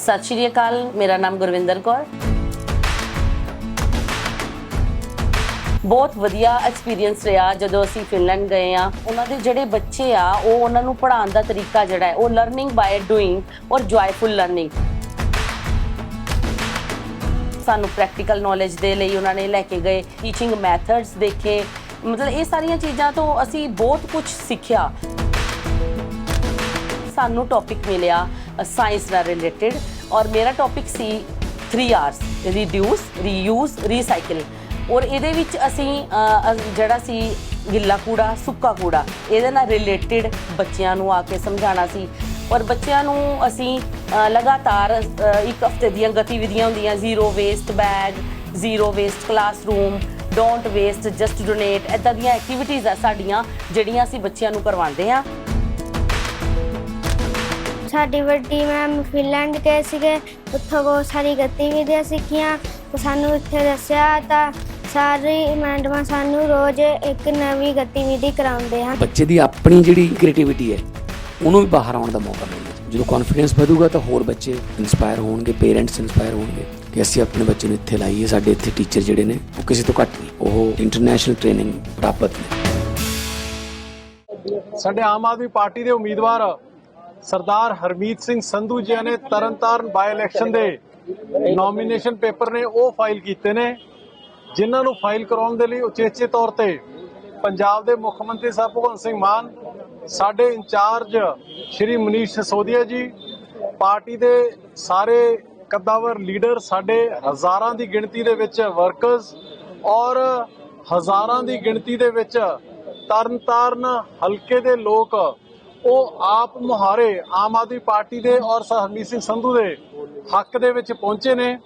ਸਤਿ ਸ਼੍ਰੀ ਅਕਾਲ, ਮੇਰਾ ਨਾਮ ਗੁਰਵਿੰਦਰ ਕੌਰ। ਬਹੁਤ ਵਧੀਆ ਐਕਸਪੀਰੀਅੰਸ ਰਿਹਾ ਜਦੋਂ ਅਸੀਂ ਫਿਨਲੈਂਡ ਗਏ ਆ। ਉਹਨਾਂ ਦੇ ਜਿਹੜੇ ਬੱਚੇ ਆ, ਉਹ ਉਹਨਾਂ ਨੂੰ ਪੜ੍ਹਾਉਣ ਦਾ ਤਰੀਕਾ ਜਿਹੜਾ ਹੈ, ਉਹ ਲਰਨਿੰਗ ਬਾਈ ਡੂਇੰਗ ਔਰ ਜੋਇਫੁਲ ਲਰਨਿੰਗ ਸਾਨੂੰ ਪ੍ਰੈਕਟੀਕਲ ਨੌਲੇਜ ਦੇ ਲਈ ਉਹਨਾਂ ਨੇ ਲੈ ਕੇ ਗਏ ਟੀਚਿੰਗ ਮੈਥਡਸ ਦੇਖੇ। ਮਤਲਬ ਇਹ ਸਾਰੀਆਂ ਚੀਜ਼ਾਂ ਤੋਂ ਅਸੀਂ ਬਹੁਤ ਕੁਝ ਸਿੱਖਿਆ। ਸਾਨੂੰ ਟੌਪਿਕ ਮਿਲਿਆ ਸਾਇੰਸ ਨਾਲ ਰਿਲੇਟਡ ਔਰ ਮੇਰਾ ਟੌਪਿਕ ਸੀ 3 ਆਰਸ ਰਿਡਿਊਸ ਰੀਯੂਜ਼ ਰੀਸਾਈਕਲ ਔਰ ਇਹਦੇ ਵਿੱਚ ਅਸੀਂ ਜਿਹੜਾ ਸੀ ਗਿੱਲਾ ਕੂੜਾ, ਸੁੱਕਾ ਕੂੜਾ, ਇਹਦੇ ਨਾਲ ਰਿਲੇਟਡ ਬੱਚਿਆਂ ਨੂੰ ਆ ਕੇ ਸਮਝਾਉਣਾ ਸੀ। ਔਰ ਬੱਚਿਆਂ ਨੂੰ ਅਸੀਂ ਲਗਾਤਾਰ ਇੱਕ ਹਫ਼ਤੇ ਦੀਆਂ ਗਤੀਵਿਧੀਆਂ ਹੁੰਦੀਆਂ zero waste bag zero waste classroom don't waste just donate ਇਦਾਂ ਦੀਆਂ ਐਕਟੀਵਿਟੀਜ਼ ਆ ਸਾਡੀਆਂ, ਜਿਹੜੀਆਂ ਅਸੀਂ ਬੱਚਿਆਂ ਨੂੰ ਕਰਵਾਉਂਦੇ ਆ ਸਾਡੀ ਵੱਡੀ ਮੈਮ ਫਿਨਲੈਂਡ ਗਏ ਸੀਗੇ ਉੱਥੋਂ ਬਹੁਤ ਸਾਰੀ ਗਤੀਵਿਧੀਆਂ ਸਿੱਖੀਆਂ ਤੇ ਸਾਨੂੰ ਇੱਥੇ ਦੱਸਿਆ ਤਾਂ ਸਾਰੀ ਮੈਡਮਾਂ ਸਾਨੂੰ ਰੋਜ਼ ਇੱਕ ਨਵੀਂ ਗਤੀਵਿਧੀ ਕਰਾਉਂਦੇ ਹਨ। ਬੱਚੇ ਦੀ ਆਪਣੀ ਜਿਹੜੀ ਕ੍ਰੀਏਟੀਵਿਟੀ ਹੈ ਉਹਨੂੰ ਵੀ ਬਾਹਰ ਆਉਣ ਦਾ ਮੌਕਾ ਮਿਲਦਾ ਜਦੋਂ ਕੌਨਫੀਡੈਂਸ ਵਧੂਗਾ ਤਾਂ ਹੋਰ ਬੱਚੇ ਇਨਸਪਾਇਰ ਹੋਣਗੇ ਪੇਰੈਂਟਸ ਇਨਸਪਾਇਰ ਹੋਣਗੇ ਕਿ ਅਸੀਂ ਆਪਣੇ ਬੱਚੇ ਨੂੰ ਇੱਥੇ ਲਾਈਏ ਸਾਡੇ ਇੱਥੇ ਟੀਚਰ ਜਿਹੜੇ ਨੇ ਉਹ ਕਿਸੇ ਤੋਂ ਘੱਟ ਨਹੀਂ ਉਹ ਇੰਟਰਨੈਸ਼ਨਲ ਟ੍ਰੇਨਿੰਗ ਪ੍ਰਾਪਤ ਨੇ। ਸਾਡੇ ਆਮ ਆਦਮੀ ਪਾਰਟੀ ਦੇ ਉਮੀਦਵਾਰ ਸਰਦਾਰ ਹਰਮੀਤ ਸਿੰਘ ਸੰਧੂ ਜੀ ਨੇ ਤਰਨਤਾਰਨ ਬਾਈ ਇਲੈਕਸ਼ਨ ਦੇ ਨੋਮੀਨੇਸ਼ਨ ਪੇਪਰ ਨੇ ਉਹ ਫਾਈਲ ਕੀਤੇ ਨੇ, ਜਿਨ੍ਹਾਂ ਨੂੰ ਫਾਈਲ ਕਰਾਉਣ ਦੇ ਲਈ ਉਚੇਚੇ ਤੌਰ ਤੇ ਪੰਜਾਬ ਦੇ ਮੁੱਖ ਮੰਤਰੀ ਸਾਹਿਬ ਭਗਵੰਤ ਸਿੰਘ ਮਾਨ, ਸਾਡੇ ਇੰਚਾਰਜ ਸ਼੍ਰੀ ਮਨੀਸ਼ ਸਿਸੋਦੀਆ ਜੀ, ਪਾਰਟੀ ਦੇ ਸਾਰੇ ਕੱਦਾਵਰ ਲੀਡਰ, ਸਾਡੇ ਹਜ਼ਾਰਾਂ ਦੀ ਗਿਣਤੀ ਦੇ ਵਿੱਚ ਵਰਕਰਸ ਔਰ ਹਜ਼ਾਰਾਂ ਦੀ ਗਿਣਤੀ ਦੇ ਵਿੱਚ ਤਰਨਤਾਰਨ ਹਲਕੇ ਦੇ ਲੋਕ ਉਹ ਆਪ ਮੁਹਾਰੇ ਆਮ ਆਦਮੀ ਪਾਰਟੀ ਦੇ ਔਰ ਹਰਮੀਤ ਸਿੰਘ ਸੰਧੂ ਦੇ ਹੱਕ ਦੇ ਵਿੱਚ ਪਹੁੰਚੇ ਨੇ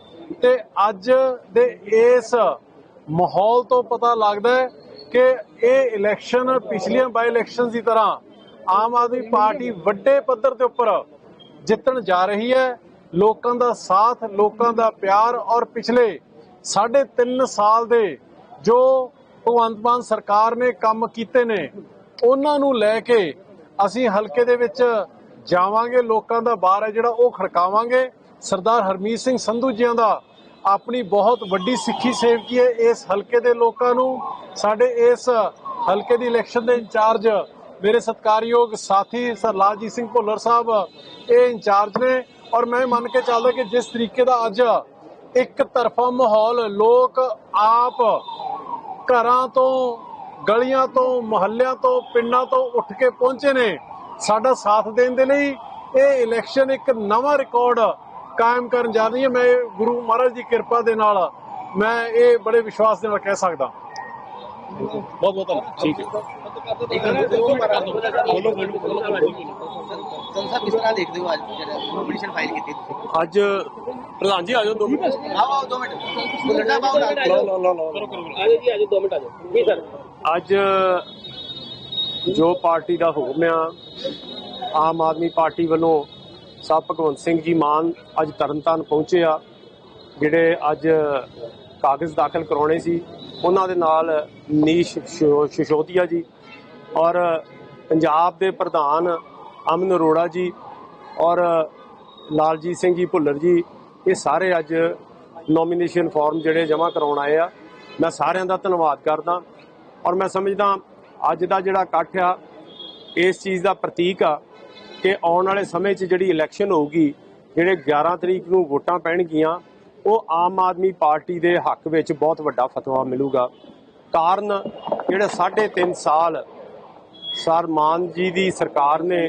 ਤੇ ਅੱਜ ਦੇ ਇਸ ਮਾਹੌਲ ਤੋਂ ਪਤਾ ਲੱਗਦਾ ਹੈ ਕਿ ਇਹ ਇਲੈਕਸ਼ਨ ਪਿਛਲੀਆਂ ਬਾਈ ਇਲੈਕਸ਼ਨਸ ਦੀ ਤਰ੍ਹਾਂ ਆਮ ਆਦਮੀ ਪਾਰਟੀ ਵੱਡੇ ਪੱਧਰ ਦੇ ਉੱਪਰ ਜਿੱਤਣ ਜਾ ਰਹੀ ਹੈ। ਲੋਕਾਂ ਦਾ ਸਾਥ, ਲੋਕਾਂ ਦਾ ਪਿਆਰ ਔਰ ਪਿਛਲੇ ਸਾਢੇ 3 ਸਾਲ ਦੇ ਜੋ ਭਗਵੰਤ ਮਾਨ ਸਰਕਾਰ ਨੇ ਕੰਮ ਕੀਤੇ ਨੇ, ਉਹਨਾਂ ਨੂੰ ਲੈ ਕੇ ਅਸੀਂ ਹਲਕੇ ਦੇ ਵਿੱਚ ਜਾਵਾਂਗੇ, ਲੋਕਾਂ ਦਾ ਬਾਰ ਹੈ ਜਿਹੜਾ ਉਹ ਖੜਕਾਵਾਂਗੇ। ਸਰਦਾਰ ਹਰਮੀਤ ਸਿੰਘ ਸੰਧੂ ਜੀਆਂ ਦਾ ਆਪਣੀ ਬਹੁਤ ਵੱਡੀ ਸਿੱਖੀ ਸੇਵਕੀ ਹੈ ਇਸ ਹਲਕੇ ਦੇ ਲੋਕਾਂ ਨੂੰ। ਸਾਡੇ ਇਸ ਹਲਕੇ ਦੀ ਇਲੈਕਸ਼ਨ ਦੇ ਇੰਚਾਰਜ ਮੇਰੇ ਸਤਿਕਾਰਯੋਗ ਸਾਥੀ ਸਰ ਲਾਲਜੀਤ ਸਿੰਘ ਭੁੱਲਰ ਸਾਹਿਬ, ਇਹ ਇੰਚਾਰਜ ਨੇ। ਔਰ ਮੈਂ ਮੰਨ ਕੇ ਚੱਲਦਾ ਕਿ ਜਿਸ ਤਰੀਕੇ ਦਾ ਅੱਜ ਇੱਕ ਤਰਫਾ ਮਾਹੌਲ ਲੋਕ ਆਪ ਘਰਾਂ ਤੋਂ ਗਲੀਆਂ ਤੋਂ ਮੁਹੱਲਿਆਂ ਤੋਂ ਪਿੰਡਾਂ ਤੋਂ ਉੱਠ ਕੇ ਪਹੁੰਚੇ ਨੇ। ਸਾਡਾ ਸਾਥ ਦੇਣ ਦੇ ਲਈ ਇਹ ਇਲੈਕਸ਼ਨ ਇੱਕ ਨਵਾਂ ਰਿਕਾਰਡ ਕਾਇਮ ਕਰਨ ਜਾ ਰਹੀ ਹੈ। ਮੈਂ ਗੁਰੂ ਮਹਾਰਾਜ ਦੀ ਕਿਰਪਾ ਦੇ ਨਾਲ ਮੈਂ ਇਹ ਬੜੇ ਵਿਸ਼ਵਾਸ ਦੇ ਨਾਲ ਕਹਿ ਸਕਦਾ। ਬਹੁਤ ਬਹੁਤ ਧੰਨਵਾਦ। ਠੀਕ ਹੈ। ਸੰਸਾ ਕਿਸ ਤਰ੍ਹਾਂ ਦੇਖਦੇ ਹੋ ਅੱਜ ਜਿਹੜਾ ਨੋਮੀਨੇਸ਼ਨ ਫਾਈਲ ਕੀਤੀ ਤੁਸੀਂ? ਅੱਜ ਪ੍ਰਧਾਨ ਜੀ ਆ ਜਾਓ ਦੋ ਮਿੰਟ। ਆਓ ਆਓ ਦੋ ਮਿੰਟ। ਬੁਲਟਾ ਬਾਉ ਨਾਲ। ਅੱਜ ਜੋ ਪਾਰਟੀ ਦਾ ਹੁਕਮ ਆ ਆਮ ਆਦਮੀ ਪਾਰਟੀ ਵੱਲੋਂ ਸਾਹਿਬ ਭਗਵੰਤ ਸਿੰਘ ਜੀ ਮਾਨ ਅੱਜ ਤਰਨਤਾਰਨ ਪਹੁੰਚੇ ਆ ਜਿਹੜੇ ਅੱਜ ਕਾਗਜ਼ ਦਾਖਲ ਕਰਾਉਣੇ ਸੀ। ਉਹਨਾਂ ਦੇ ਨਾਲ ਨੀਸ਼ ਸ਼ਿਸ਼ੋ- ਸਿਸੋਦੀਆ ਜੀ ਔਰ ਪੰਜਾਬ ਦੇ ਪ੍ਰਧਾਨ ਅਮਨ ਅਰੋੜਾ ਜੀ ਔਰ ਲਾਲਜੀਤ ਸਿੰਘ ਜੀ ਭੁੱਲਰ ਜੀ ਇਹ ਸਾਰੇ ਅੱਜ ਨੋਮੀਨੇਸ਼ਨ ਫਾਰਮ ਜਿਹੜੇ ਜਮ੍ਹਾਂ ਕਰਾਉਣ ਆਏ ਆ। ਮੈਂ ਸਾਰਿਆਂ ਦਾ ਧੰਨਵਾਦ ਕਰਦਾ ਔਰ ਮੈਂ ਸਮਝਦਾ ਅੱਜ ਦਾ ਜਿਹੜਾ ਇਕੱਠ ਆ, ਇਸ ਚੀਜ਼ ਦਾ ਪ੍ਰਤੀਕ ਆ ਕਿ ਆਉਣ ਵਾਲੇ ਸਮੇਂ 'ਚ ਜਿਹੜੀ ਇਲੈਕਸ਼ਨ ਹੋਊਗੀ, ਜਿਹੜੇ 11 ਤਰੀਕ ਨੂੰ ਵੋਟਾਂ ਪੈਣਗੀਆਂ, ਉਹ ਆਮ ਆਦਮੀ ਪਾਰਟੀ ਦੇ ਹੱਕ ਵਿੱਚ ਬਹੁਤ ਵੱਡਾ ਫਤਵਾ ਮਿਲੂਗਾ। ਕਾਰਨ ਜਿਹੜੇ 3.5 ਸਾਲ ਸਰ ਮਾਨ ਜੀ ਦੀ ਸਰਕਾਰ ਨੇ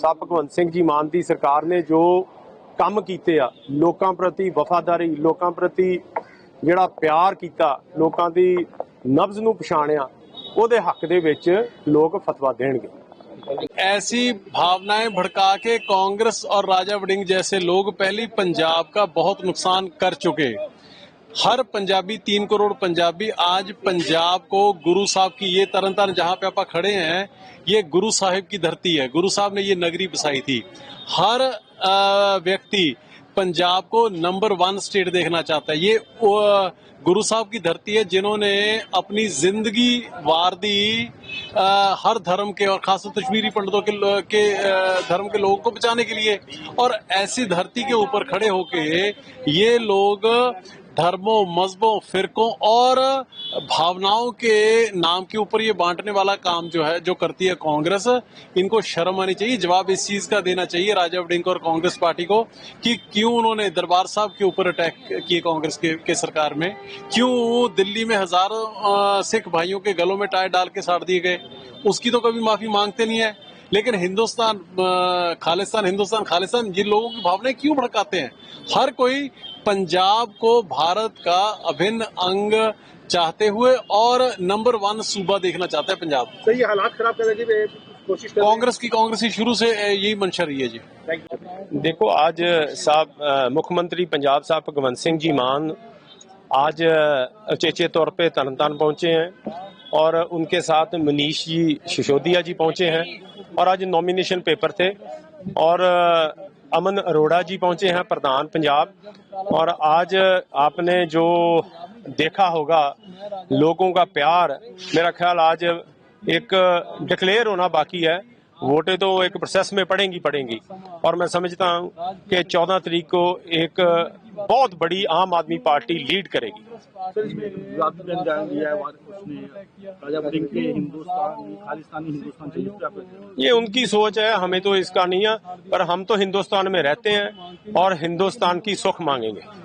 ਸਾਹਿਬ ਭਗਵੰਤ ਸਿੰਘ ਜੀ ਮਾਨ ਦੀ ਸਰਕਾਰ ਨੇ ਜੋ ਕੰਮ ਕੀਤੇ ਆ ਲੋਕਾਂ ਪ੍ਰਤੀ ਵਫਾਦਾਰੀ ਲੋਕਾਂ ਪ੍ਰਤੀ ਜਿਹੜਾ ਪਿਆਰ ਕੀਤਾ ਲੋਕਾਂ ਦੀ ਨਬਜ਼ ਨੂੰ ਪਛਾਣਿਆ ਉਹਦੇ ਹੱਕ ਦੇ ਵਿੱਚ ਲੋਕ ਫਤਵਾ ਦੇਣਗੇ ऐसी भावनाएं भड़का के कांग्रेस और राजा वडिंग जैसे लोग पहले पंजाब का बहुत नुकसान कर चुके ہر پنجابی، تین کروڑ پنجابی، آج پنجاب کو گرو صاحب کی یہ ترن ترن جہاں پہ آپ کھڑے ہیں، یہ گرو صاحب کی دھرتی ہے۔ گرو صاحب نے یہ نگری بسائی تھی۔ ہر ویکتی پنجاب کو نمبر ون سٹیٹ دیکھنا چاہتا ہے۔ یہ گرو صاحب کی دھرتی ہے جنہوں نے اپنی زندگی وار دی ہر دھرم کے اور خاص طور کشمیری پنڈتوں کے دھرم کے لوگوں کو بچانے کے لیے۔ اور ایسی دھرتی کے اوپر کھڑے ہو کے یہ لوگ دھرموں مذہبوں فرقوں اور بھاوناؤں کے نام کے اوپر یہ بانٹنے والا کام جو ہے جو کرتی ہے کانگریس ان کو شرم آنی چاہیے جواب اس چیز کا دینا چاہیے راجہ وڈنگ اور کانگریس پارٹی کو کہ کیوں انہوں نے دربار صاحب کے اوپر اٹیک کیے کانگریس کے, کے سرکار میں؟ کیوں دلی میں ہزاروں سکھ بھائیوں کے گلوں میں ٹائر ڈال کے ساڑ دیے گئے؟ اس کی تو کبھی معافی مانگتے نہیں ہے لیکن ہندوستان خالستان ہندوستان خالستان یہ لوگوں کی بھاونا کیوں بھڑکاتے ہیں؟ ہر کوئی پنجاب کو بھارت کا ابھن انگ چاہتے ہوئے اور نمبر ون صوبہ دیکھنا چاہتا ہے پنجاب۔ صحیح حالات خراب کرنے جی، کی کانگریس کی کانگریس شروع سے یہی منشا رہی ہے جی۔ دیکھو آج صاحب مکھ منتری پنجاب صاحب بھگوت سنگھ جی مان آج اچیچے طور پہ ترن پہنچے ہیں اور ان کے ساتھ منیش جی ششودیا جی پہنچے ہیں اور آج نومینیشن پیپر تھے اور امن اروڑا جی پہنچے ہیں پردھان پنجاب۔ अमन अरोड़ा जी पहुंचे हैं प्रधान पंजाब और आज आपने जो देखा होगा लोगों का प्यार मेरा ख्याल आज एक डिक्लेयर होना बाकी है वोटें तो एक प्रोसेस में पड़ेंगी पड़ेंगी और मैं समझता हूं कि 14 तारीख को एक بہت بڑی عام آدمی پارٹی لیڈ کرے گی۔ یہ ان کی سوچ ہے ہمیں تو اس کا نہیں ہے پر ہم تو ہندوستان میں رہتے ہیں اور ہندوستان کی سکھ مانگیں گے۔